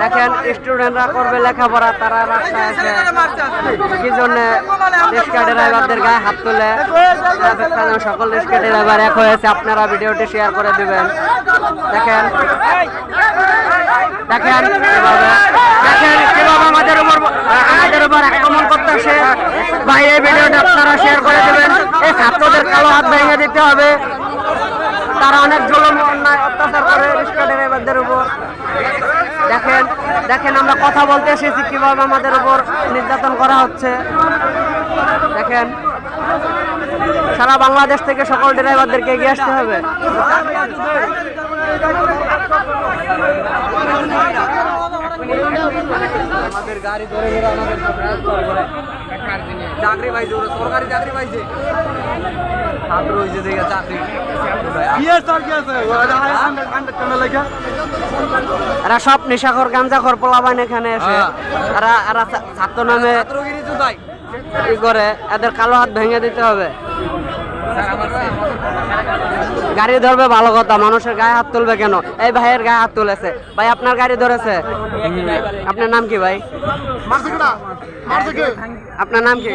দেখেন স্টুডেন্টরা করবে লেখাপড়া, তারা রাস্তায় আছে। কি জন্য রিক্সা ড্রাইভারদের গায়ে হাত তুলে? সকল রিক্সা ড্রাইভার এক হয়েছে, আপনারা ভিডিওটি শেয়ার করে দিবেন। দেখেন দেখেন দেখেন কীভাবে আমাদের উপর আমাদের উপর আক্রমণ করতেছে। ভাই, এই ভিডিওটা আপনারা শেয়ার করে দেবেন। এই ছাত্রদের কালো হাত ভেঙে দিতে হবে। তারা অনেক জুলুম, অন্যায়, অত্যাচার করে রিক্সা ড্রাইভারদের উপর। দেখেন দেখেন আমরা কথা বলতে এসেছি কীভাবে আমাদের উপর নির্যাতন করা হচ্ছে। দেখেন সারা বাংলাদেশ থেকে সকল ড্রাইভারদেরকে এগিয়ে আসতে হবে। আমাদের গাড়ি ধরে ধরে আমাদের চাকরি পাইছে ওরা সরকারি চাকরি পাইছে। ছাত্র হয়েছে দেখে চাকরি। এরা সব নেশাখর গাঞ্জাখর পোলাবান এখানে এসে হ্যাঁ। এরা এরা ছাত্র নামে ছাত্রগিরি কি করে। এদের কালো হাত ভেঙে দিতে হবে। গাড়ি ধরবে ভালো কথা মানুষের গায়ে হাত তুলবে কেন? এই ভাইয়ের গায়ে হাত তুলেছে। ভাই আপনার গাড়ি ধরেছে? আপনার নাম কি ভাই? আপনার নাম কি?